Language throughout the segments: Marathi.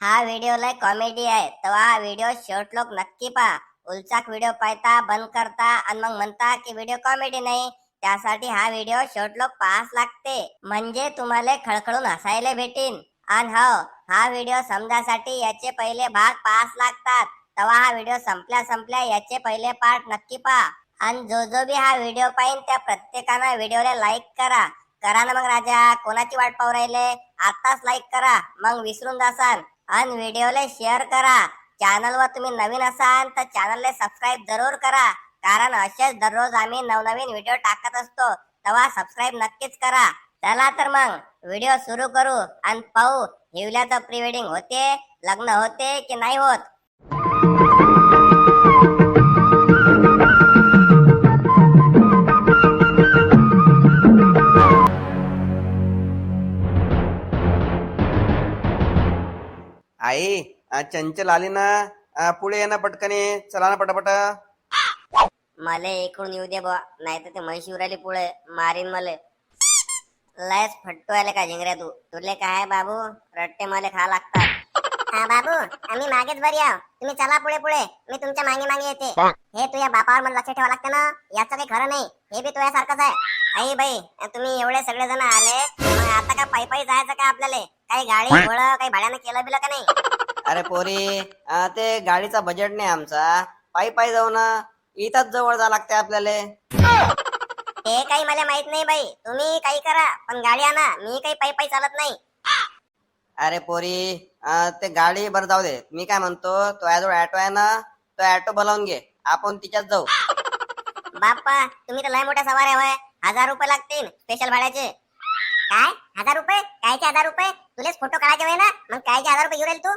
हा व्हिडिओ लय कॉमेडी आहे. तर हा व्हिडिओ शेवट लोक नक्की पहा. उलचाक व्हिडिओ पाहता बंद करता आणि मग म्हणता की व्हिडिओ कॉमेडी नाही. त्यासाठी हा व्हिडिओ शेवट लोक पाहाच लागते. म्हणजे तुम्हाला खळखळून हसायला भेटीन. आणि हो हा व्हिडिओ समजासाठी याचे पहिले भाग पाहाच लागतात. तेव्हा हा व्हिडिओ संपल्या संपल्या याचे पहिले पार्ट नक्की पहा. आणि जो जो बी हा व्हिडिओ पाहिन त्या प्रत्येकानं व्हिडिओला लाईक करा. करा ना मग राजा कोणाची वाट पाहू राहिले? आताच लाईक करा. मग विसरून जासान. आणि व्हिडिओला शेअर करा. चॅनलवर तुम्ही नवीन असाल तर चॅनलला सबस्क्राईब जरूर करा. कारण असेच दररोज आम्ही नवनवीन व्हिडिओ टाकत असतो तेव्हा सबस्क्राईब नक्कीच करा. चला तर मग व्हिडिओ सुरू करू आणि पाहू हिवल्याचं प्री वेडिंग होते लग्न होते की नाही होत? आई आ, चंचल आली ना आ, पुढे ये ना पटकने चला ना पटापट. मले इकडून येऊ दे बुवा नाही तर ते म्हैशी उराली पुढे मारीन मले. लयच फट्टू आले का झिंगऱ्या तू? तुले काय बाबू? रट्टे मले खा लागतात. हा बाबू आम्ही मागेच बरी आहो. तुम्ही चला पुढे पुढे मी तुमच्या मागे मागे येते. हे तुझ्या बापावर मला लक्ष ठेवा लागतं ना? याचं काही खरं नाही. हे बी तुझ्यासारखंच आहे. आई बाई तुम्ही एवढे सगळे जण आले मग आता का पायी पायी जायचं का आपल्याला? काही गाडी घोडं काही भाड्यानं केलं बिलं का नाही? अरे पोरी ते गाडीचा बजेट नाही आमचा. पायी पायी जाऊ ना इथंच जवळ जा लागते आपल्याला. ते काही मला माहीत नाही बाई. तुम्ही काही करा पण गाडी आणा. मी काही पायी पायी चालत नाही. अरे पोरी ते गाडी बरं जाऊ दे. मी काय म्हणतो तो याजवळ ऑटो आहे ना तो ऑटो बोलावून घे. आपण तिच्यात जाऊ. बाप्पा तुम्ही तर लय मोठ्या सवाऱ्या होय. हजार रुपये लागतील स्पेशल भाड्याचे. काय? हजार रुपये? कायचे हजार रुपये? तुलेच फोटो काढायचे होय ना? मग कायचे हजार रुपये घेऊन तू?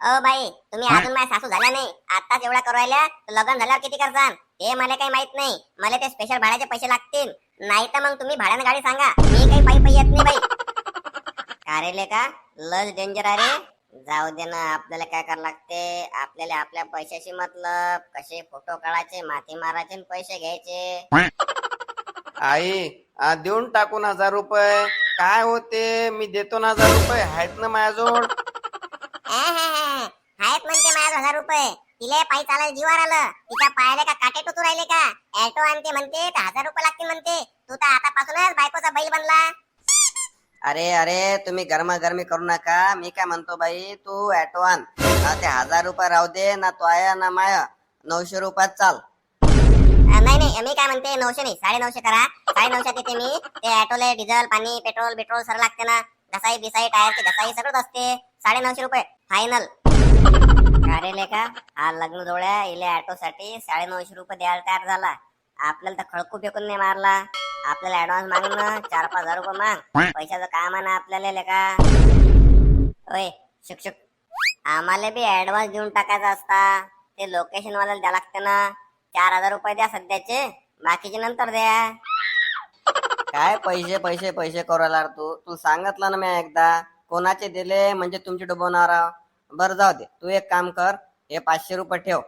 अ बाई तुम्ही अजून माझ्या सासू झाल्या नाही. आताच एवढा करू राहिल्या तर लग्न झाल्यावर किती करसान? ते मला काही माहीत नाही. मला ते स्पेशल भाड्याचे पैसे लागतील. नाही तर मग तुम्ही भाड्यानं गाडी सांगा. मी काही पायी पायी येत नाही बाई. कारेले का लस डेंजर अरे जाऊ दे ना आपल्याला काय करावं लागते? आपल्याला आपल्या पैशाशी मतलब. कसे फोटो काढायचे माती मारायचे पैसे घ्यायचे? आई आ, देऊन टाकून हजार रुपये. काय होते मी देतो ना हजार रुपये. आहेत ना माझ्याजवळ? आहेत म्हणते माझ्या हजार रुपये. तिले पायी चालायला जीवार आलं. तिच्या पायाला का काटे टोचू राहिले का? ऑटो आणते म्हणते तर हजार रुपये लागतील म्हणते. तू तर आतापासूनच बायकोचा बैल बनला. अरे अरे तुम्ही गरमागरमी करू नका. मी काय म्हणतो बाई तू ऑटो आण. आ, ते हजार रुपये राहू दे ना तो आया ना माया. नऊशे रुपयात चाल. नाही नाही मी काय म्हणते नऊशे नाही साडे नऊशे करा. साडे नऊशे येते मी. ते ऑटोले डिझेल पाणी पेट्रोल बिट्रोल सर लागते ना. घसाई बिसाई टायरची घसाई सगळंच असते. साडे नऊशे रुपये फायनल. अरे लेका हा लग्न जोड्या इले ऑटो साठी साडे नऊशे रुपये द्यायला तयार झाला. आपल्याला तर खळकू फेकून नाही मारला. आपल्याला ऍडव्हान्स मागून ना चार पाच हजार रुपये माग. पैशाचं काम आहे ना आपल्याला लेका. ओय शुक शुक आम्हाला बी ऍडव्हान्स देऊन टाकायचा असता. ते लोकेशन वाल्याला द्या लागते ना. चार हजार रुपये द्या सध्याचे. बाकीचे नंतर द्या. काय पैसे पैसे पैसे करायला तू? तू सांगितलं ना मी एकदा. कोणाचे दिले म्हणजे तुमचे डुबवणार. बरं जाऊ दे. तू एक काम कर हे पाचशे रुपये ठेव.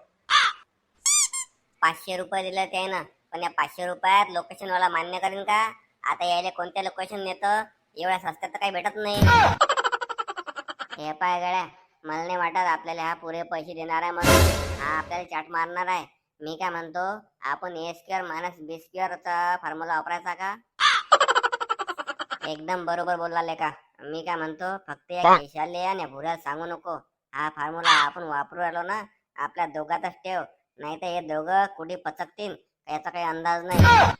पाचशे रुपये दिले ते ना. पण या पाचशे रुपयात लोकेशन वाला मान्य करीन का? आता यायला कोणत्या लोकेशन नेतं? एवढ्या स्वस्तात तर काही भेटत नाही. हे पाय गड्या मला नाही वाटत आपल्याला हा पुरे पैसे देणार आहे म्हणून. हा आपल्याला चाट मारणार आहे. मी काय म्हणतो आपण ए स्क्वेअर मायनस बी चा फॉर्म्युला वापरायचा का? एकदम बरोबर बोलला लेका मी काय म्हणतो फक्त या केशाले आणि या भुऱ्याला सांगू नको. हा फॉर्म्युला आपण वापरू राहिलो ना आपल्या दोघातच ठेव. नाही तर हे दोघं कुठे पचकतील? याचा काही अंदाज नाही.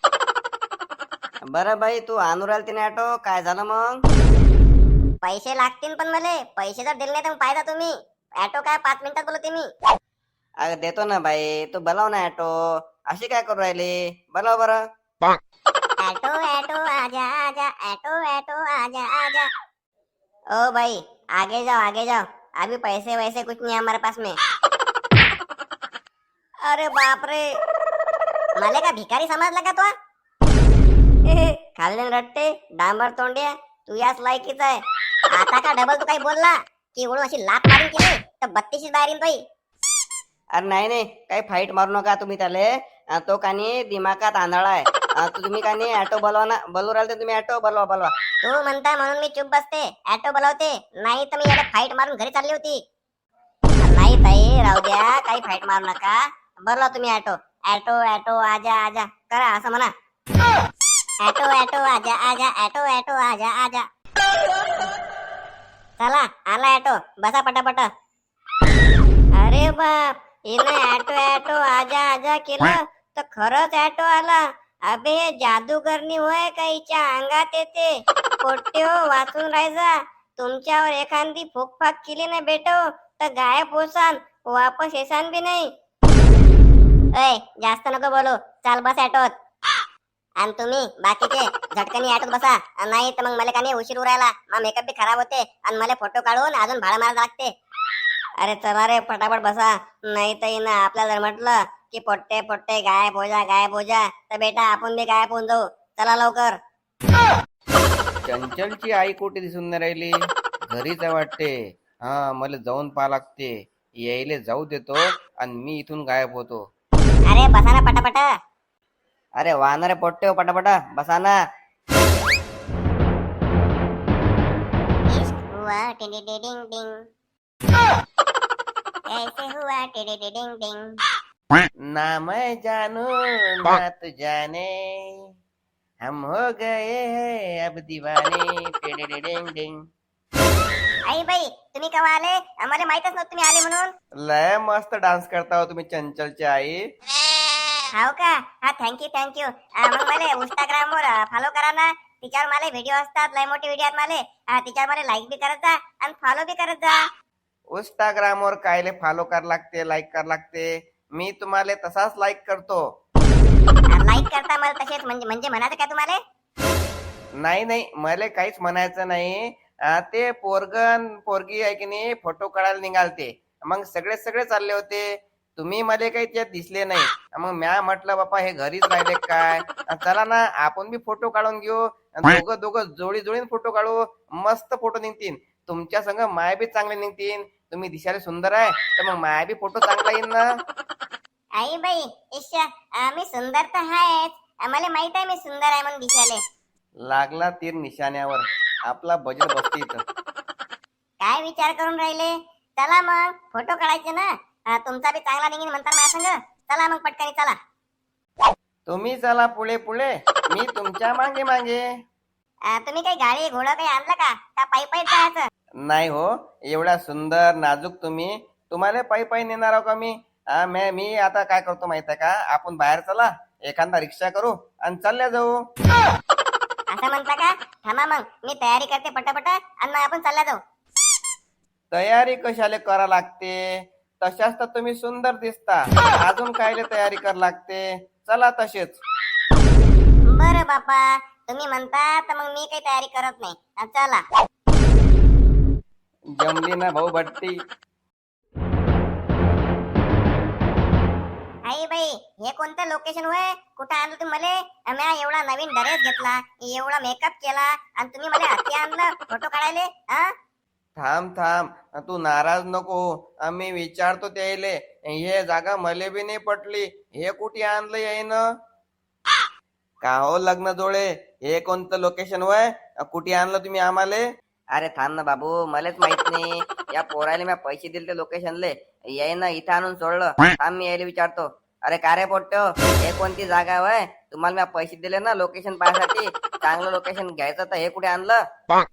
बरं बाई तू आणू राहिल तिने ऑटो? काय झालं मग? पैसे लागतील पण मला. पैसे जर दिले नाही तर मग पाहिजे तुम्ही. ऑटो काय पाच मिनिटात बोलते मी. अगं देतो ना बाई. तू बोलाव ना ऑटो अशी काय करू राहिली? बोलाव बरं. ऑटो ऑटो आजा आजा. ऑटो ऑटो आजा आजा. ओ भाई आगे जाओ आगे जाओ. अभी पैसे वैसे कुछ नहीं है हमारे पास में. अरे बाप रे. मला का भिकारी समजला का तो खाल्ले रट्टे डांबर तोंड्या तू याच लायकीच आहे. आता का डबल तू काही बोलला? की उडून अशी लात मारून केली? तर बत्तीशी बाहेर बाई. अरे नाही नाही. काही फाईट मारू नका तुम्ही त्याले. तो कानी दिमागात आंधळा आहे. तुम्ही कानी नाही ऑटो बोलवा ना बोलू राहिले तर तुम्ही ऑटो बोलवा बोलवा. तू म्हणता म्हणून मी चुप बसते. ऑटो बोलवते. नाही तर मी याला फाईट मारून घरी चालली होती. नाही ताई राहू द्या. काही फाईट मारू नका. बोलवा तुम्ही ऑटो ऑटो ऑटो आजा आजा. करा असं म्हणा. ऑटो ऑटो आजा आजा. ऑटो ऑटो आजा आजा. चला आला ऑटो बसा पटापट. अरे बाप. हिनं ऑटो ऑटो आजा आजा केलं तर खरंच ऑटो आला. अबे हे जादूगरणी होय का हिच्या अंगात येते? पोट्टे हो वाचून राहायचा तुमच्यावर एखादी फुकफाक केली ना बेटो तर गायब होसान वापस येसान बी नाही. ऐ जास्त नको बोलू. चाल बस ऑटोत आणि तुम्ही बाकीचे झटकनी ऑटोत बसा. आणि नाही तर मग मला का नाही उशीर उरायला? मग मेकअप बी खराब होते. आणि मला फोटो काढून अजून भाडं मारायला लागते. अरे चला रे पटापट बसा. नाही तर हिनं आपल्याला जर म्हटलं की पोट्टे पोट्टे गायब हो जा गायब हो जा तर बेटा आपण बी गायब होऊन जाऊ. चला लवकर. चंचलची आई कुठे दिसून नाही राहिली? घरीच आहे वाटते. हा मला जाऊन पाहा लागते. यायले जाऊ देतो आणि मी इथून गायब होतो. अरे बसा ना पटापट. अरे वाहणारे पोट्टे हो पटापट. बसा ना. ऐसे हुआ टिडी डिंग। ना मैं जानू ना तू जाने। हम हो गए हैं अब दीवाने। टिडिडिडिंग डिंग। आई बाई तुम्ही केव्हा आले? आम्हाला माहितच नव्हतं तुम्ही आले म्हणून। लय मस्त डान्स करता हो तुम्ही चंचलची आई। हाव का? हा थँक्यू थँक्यू मग मला इंस्टाग्राम वर फॉलो करा ना. तिच्यावर मला व्हिडिओ असतात लय मोठे व्हिडिओ आहेत मला. हा, तिच्यावर मला लाईक बी करत जा आणि फॉलो बी करत जा. इंस्टाग्राम वर कायले फॉलो कर लागते लाईक कर लागते. मी तुम्हाला तसाच लाईक करतो. लाईक करता मला तसेच म्हणजे म्हणजे म्हणायचं काय तुम्हाला? नाही नाही मला काहीच म्हणायचं नाही. ते पोरगन पोरगी आहे की नाही फोटो काढायला निघालते. मग सगळे सगळे चालले होते. तुम्ही मला काही त्यात दिसले नाही. मग म्या म्हटलं बापा हे घरीच राहिले काय? चला ना आपण बी फोटो काढून घेऊ. दोघं दोघं जोडी जोडीने फोटो काढू. मस्त फोटो निघतील तुमच्या संग माया बी चांगले निघतील तुम्ही दिसायला सुंदर आहे तर मग माया बी फोटो चांगला येईल ना. आई बाई ईश्या मी सुंदर तर आहेच. आम्हाला माहीत आहे मी सुंदर आहे म्हणून दिसायले. लागला तीर निशाण्यावर. आपला बजेट बसते इथं. काय विचार करून राहिले? चला मग फोटो काढायचे ना. तुमचा बी चांगला निघीन म्हणता माझ्या संग. चला मग पटकन चला. तुम्ही चला पुढे पुढे. मी तुमच्या मागे मागे. अं, तुम्ही काही गाडी घोडं काही आणलं का? का पायी पायी जायचं नाही हो एवढा सुंदर नाजूक तुम्ही. तुम्हाला पायी पायी नेणार आहो का मी? मी मी आता काय करतो माहीत आहे का? आपण बाहेर चला एखादा रिक्षा करू आणि चालल्या जाऊ. असं म्हणता का? थांबा मग मी तयारी करते पटापट आणि मग आपण चालला जाऊ. तयारी कशाले करा लागते? तशाच तर तुम्ही सुंदर दिसता. अजून कायले तयारी कर लागते? चला तसेच. बरं बापा तुम्ही म्हणता तर मग मी काही तयारी करत नाही. चला. जमली ना भाऊ भट्टी. आई बाई हे कोणतं लोकेशन होय कुठं आणलं तुम्ही मले म्या एवढा नवीन ड्रेस घेतला एवढा मेकअप केला आणि तुम्ही मला हाती आणलं फोटो काढायले हा थांब थांब. तू नाराज नको आम्ही विचारतो त्याले. हे जागा मले बी नाही पटली. हे कुठे आणलं येईन? का हो लग्न जोडे हे कोणतं लोकेशन वय? कुठे आणलं तुम्ही आम्हाला? अरे थांब ना बाबू मलाच माहीत नाही. या पोराला मी पैसे दिले लोकेशनले ये ना इथं आणून सोडलं. थांब मी यायला विचारतो. अरे का रे पोट्टो? हे कोणती जागा वय? तुम्हाला मी पैसे दिले ना लोकेशन पाहण्यासाठी चांगलं लोकेशन घ्यायचं तर हे कुठे आणलं?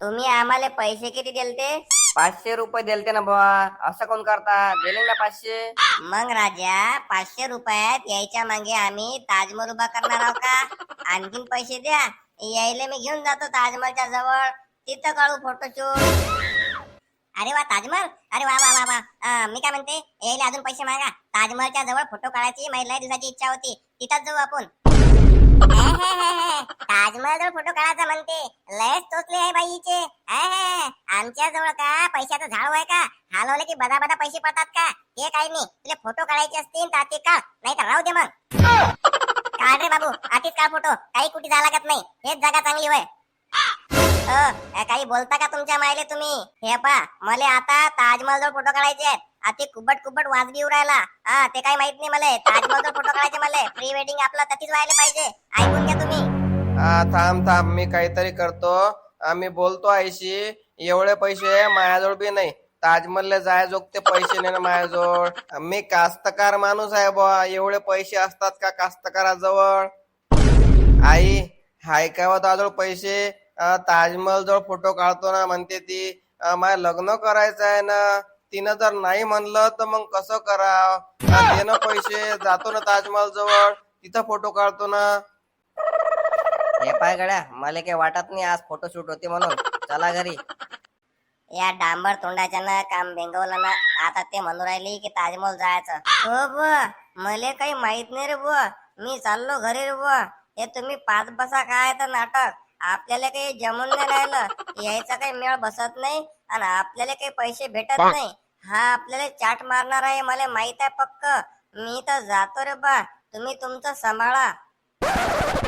तुम्ही आम्हाला पैसे किती दिलते? पाचशे रुपये दिलते ना बुवा. असं कोण करता? दिले ना पाचशे? मग राजा पाचशे रुपयात यायच्या मागे आम्ही ताजमहल उभा करणार आहोत का? आणखीन पैसे द्या. यायला मी घेऊन जातो ताजमहलच्या जवळ. तिथं काढू फोटोशूट अरे वा ताजमहल? अरे वा वा वा वा. अं, मी काय म्हणते यायला अजून पैसे मागा. ताजमहलच्या जवळ फोटो काढायची माझी लय दिवसाची इच्छा होती. तिथंच जाऊ आपण. ताजमहल जवळ फोटो काढायचा म्हणते. लयच टोचले आहे बाईचे. आमच्या जवळ का? पैशाचं झाड आहे का? हलवले की बदा बदा पैसे पडतात का? हे काही नाही. तुला फोटो काढायचे असतील तर ते काढ. नाही तर राहू दे मग. काढ रे बाबू आधीच काढ फोटो. काही कुठे जा लागत नाही. हेच जागा चांगली होय. काही बोलता का तुमच्या मायले तुम्ही? हे पा मला आता ताजमहल जवळ फोटो काढायचे आहेत. ते कुबट कुबट वाजवी उरायला. हा ते काही माहीत नाही मला. जवळ फोटो काढायचे मला. प्री वेडिंग आपला तशीच व्हायला पाहिजे. ऐकून घ्या तुम्ही. हा थांब थांब. मी काहीतरी करतो. आम्ही बोलतो आईशी. एवढे पैसे माझ्याजवळ बी नाही. ताजमहलला जायजोग ते पैसे नाही ना माझ्याजवळ. मी कास्तकार माणूस आहे बुवा एवढे पैसे असतात का कास्तकाराजवळ? आई हाय का बा पैसे? ताजमहल जवळ फोटो काढतो ना म्हणते ती. अं, मला लग्न करायचं आहे ना तिनं जर नाही म्हणलं तर मग कसं कराव? दे ना पैसे जातो ना ताजमहल जवळ तिथं फोटो काढतो ना. हे पाय गड्या मला काही वाटत नाही आज फोटोशूट होते म्हणून. चला घरी. या डांबर तोंडाच्या ना काम बेंगवलं ना आता ते म्हणू राहिली की ताजमहल जायचं. हो बुवा मले काही माहीत नाही रे बुवा मी चाललो घरी रे बुवा हे तुम्ही पाच बसा काय तर नाटक. आपल्याला काही जमून नाही राहिलं. यायचा काही मेळ बसत नाही आणि आपल्याला काही पैसे भेटत नाही. हा आपल्याला चाट मारणार आहे मला माहीत आहे पक्क. मी तर जातो रे बा. तुम्ही तुमचं सांभाळा.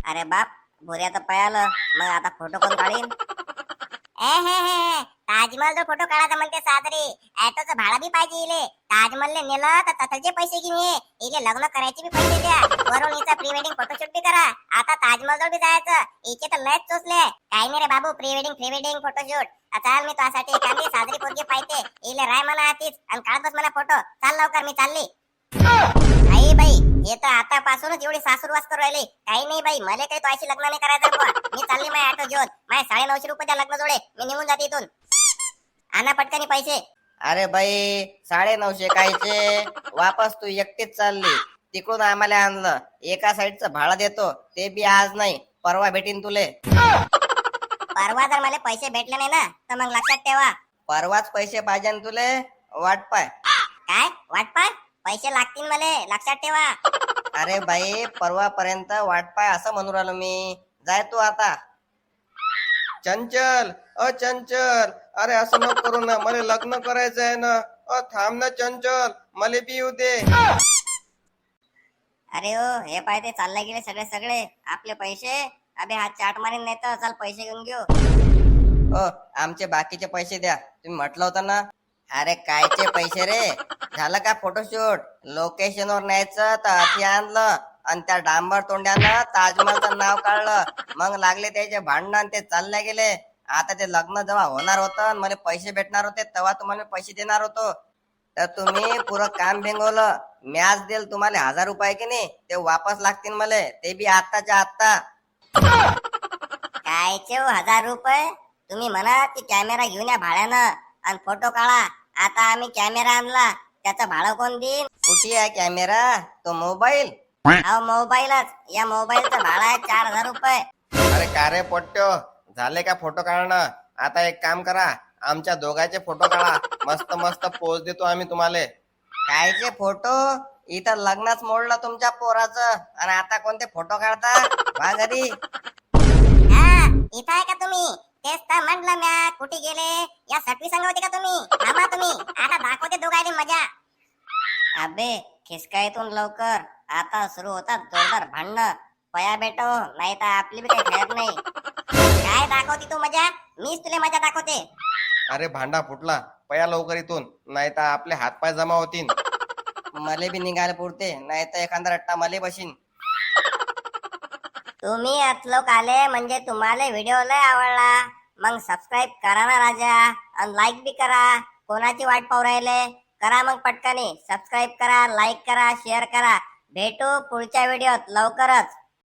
अरे बाप भुऱ्या तर पळालं मग आता फोटो कोण काढीन? ए हे हे. ताजमहलचा फोटो काढायचा म्हणते सादरी ऍटोचं भाडा बी पाहिजे इले. ताजमहलने नेलं तर तसलचे पैसे घेऊन ये. इले लग्न करायचे बी पैसे द्या. वरून हिचा प्री वेडिंग फोटोशूट बी करा. आता ताजमहल बी जायचं. इचे तर लयच चोचले. काही नाही रे बाबू pre wedding pre wedding photoshoot चाल मी तुझ्यासाठी एखादी साजरी पोरगी पाहिजे इले राय मला आतीच. आणि काढ बस मला फोटो चाल लवकर मी चालली. आई बाई हे तर आतापासूनच एवढी सासूरवास करू राहिली. काही नाही बाई मला काही तो अशी लग्न नाही करायचं मी चालली माझ्या ऑटो घेऊन. माझ्या साडे नऊशे रुपयाच्या लग्न जोडे मी निघून जाते इथून. आणा पटकनी पैसे. अरे बाई साडे नऊशे कायचे वापस तू एकटीच चालली. तिकडून आम्हाला आणलं. एका साईडचं भाडं देतो. ते बी आज नाही. परवा भेटीन तुले. परवा जर मला पैसे भेटले नाही ना तर मग लक्षात ठेवा. परवाच पैसे पाहिजे न तुले. वाट पाय. काय? वाट पाय? पैसे लागतील मला. लक्षात ठेवा. अरे बाई परवापर्यंत वाट पाय असं म्हणून राहिलो मी. जाय तू आता. चंचल अ चंचल. अरे असं नको करू ना मला लग्न करायचं आहे ना. अ थांब ना चंचल मला बी येऊ दे. अरे ओ हे पाय ते चालले गेले सगळे सगळे. आपले पैसे? अबे हा चाट मारीन नाही तर चल पैसे घेऊन घेऊ. ओ आमचे बाकीचे पैसे द्या. तुम्ही म्हटलं होतं ना? अरे कायचे पैसे रे? झालं का फोटोशूट लोकेशन वर न्यायचं तर अति आणलं. आणि त्या डांबर तोंड्यानं ताजमहलचं नाव काढलं. मग लागले त्याचे भांडण ते चालले गेले. आता ते लग्न जेव्हा होणार होतं मला पैसे भेटणार होते तेव्हा तुम्हाला मी पैसे देणार होतो. तर तुम्ही पुरं काम भेंगवलं मॅच देल तुम्हाला हजार रुपये की नाही ते वापस लागतील मला. ते बी आत्ताच्या आत्ता. कायचे हो हजार रुपये? तुम्ही म्हणा की कॅमेरा घेऊन या भाड्यानं आणि फोटो काढा. आता आम्ही कॅमेरा आणला त्याचं भाडं कोण देईन? कुठे आहे कॅमेरा? तो मोबाईल? अहो मोबाईलच. या मोबाईलचं भाडं आहे चार हजार रुपये. अरे का रे पोट्यो? झाले का फोटो काढणं? आता एक काम करा. आमच्या दोघांचे फोटो काढा. मस्त मस्त पोज देतो आम्ही तुम्हाला. कायचे फोटो? इथं लग्नच मोडलं तुमच्या पोराचं. आणि आता कोणते फोटो काढता? वा घरी. हा इथं आहे का तुम्ही? तेच तर म्हटलं म्या. कुठे गेले? या सटवी संघ होते का तुम्ही? थांबा तुम्ही. आता दाखवते दोघायली मजा. अबे खिसकायतून लवकर. आता सुरू होतात जोरदार भांडणं. पया बेटो नाही तर आपली बी काही खेळत नाही. काय दाखवते तू मजा? मीच तुला मजा दाखवते. अरे भांडा फुटला. पया लवकर इथून. नाही तर आपले हातपाय जमा होतील. मले बी निघायला पुरते. नाही तर एखादा रट्टा मले बशीन. तुम्ही लोक आले म्हणजे तुम्हाला व्हिडिओ लय आवडला. मग सबस्क्राईब करा ना राजा. आणि लाईक बी करा. कोणाची वाट पाहू राहिले? करा मग पटकनी. सबस्क्राईब करा लाईक करा शेअर करा. भेटू पुढच्या व्हिडिओत. लवकरच.